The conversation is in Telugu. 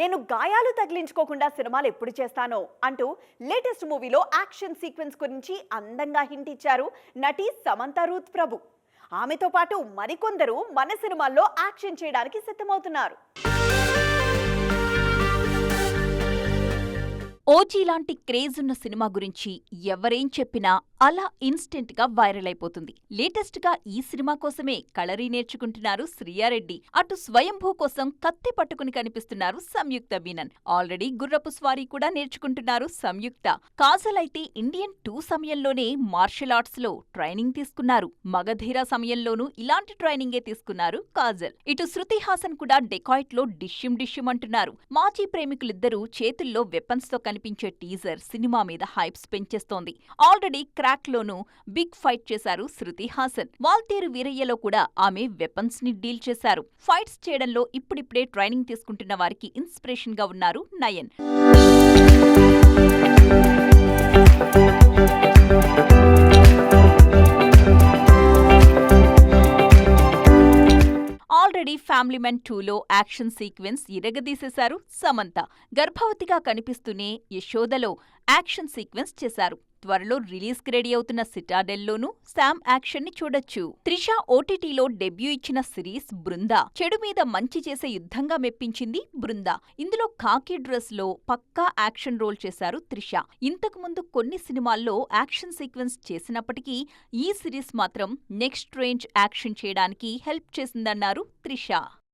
నేను గాయాలు తగిలించుకోకుండా సినిమాలు ఎప్పుడు చేస్తానో అంటూ లేటెస్ట్ మూవీలో యాక్షన్ సీక్వెన్స్ గురించి అందంగా హింట్ ఇచ్చారు నటి సమంత రూత్ ప్రభు. ఆమెతో పాటు మరికొందరు మన సినిమాల్లో యాక్షన్ చేయడానికి సిద్ధమవుతున్నారు. ఓజీ లాంటి క్రేజ్ ఉన్న సినిమా గురించి ఎవరేం చెప్పినా అలా ఇన్స్టెంట్గా వైరల్ అయిపోతుంది. లేటెస్ట్గా ఈ సినిమా కోసమే కళరీ నేర్చుకుంటున్నారు శ్రీయారెడ్డి. అటు స్వయంభూ కోసం కత్తి పట్టుకుని కనిపిస్తున్నారు సంయుక్త మీనన్ ఆల్రెడీ గుర్రపు స్వారీ కూడా నేర్చుకుంటున్నారు సంయుక్త. కాజల్ అయితే ఇండియన్ టూ సమయంలోనే మార్షల్ ఆర్ట్స్లో ట్రైనింగ్ తీసుకున్నారు. మగధీర సమయంలోనూ ఇలాంటి ట్రైనింగే తీసుకున్నారు కాజల్. ఇటు శృతి హాసన్ కూడా డెకాయిట్లో డిష్యం డిష్యూమ్ అంటున్నారు. మాజీ ప్రేమికులిద్దరూ చేతుల్లో వెపన్స్తో కనిపించే టీజర్ సినిమా మీద హైప్స్ పెంచేస్తోంది. ఆల్రెడీ క్రాక్ లోనూ బిగ్ ఫైట్ చేశారు శృతి హాసన్. వాల్తేరు వీరయ్యలో కూడా ఆమె వెపన్స్ని డీల్ చేశారు. ఫైట్స్ చేయడంలో ఇప్పుడిప్పుడే ట్రైనింగ్ తీసుకుంటున్న వారికి ఇన్స్పిరేషన్గా ఉన్నారు నయన్. ఫ్యామిలీ మెన్ టూలో యాక్షన్ సీక్వెన్స్ ఇరగదీసేశారు సమంత. గర్భవతిగా కనిపిస్తూనే యశోదలో యాక్షన్ సీక్వెన్స్ చేశారు. త్వరలో రిలీజ్కి రెడీ అవుతున్న సిటాడెల్లోనూ శామ్ యాక్షన్ని చూడొచ్చు. త్రిష ఓటీటీలో డెబ్యూ ఇచ్చిన సిరీస్ బృందా చెడు మీద మంచి చేసే యుద్ధంగా మెప్పించింది బృందా. ఇందులో కాకి డ్రెస్లో పక్కా యాక్షన్ రోల్ చేశారు త్రిష. ఇంతకు ముందు కొన్ని సినిమాల్లో యాక్షన్ సీక్వెన్స్ చేసినప్పటికీ ఈ సిరీస్ మాత్రం నెక్స్ట్ రేంజ్ యాక్షన్ చేయడానికి హెల్ప్ చేసిందన్నారు త్రిష.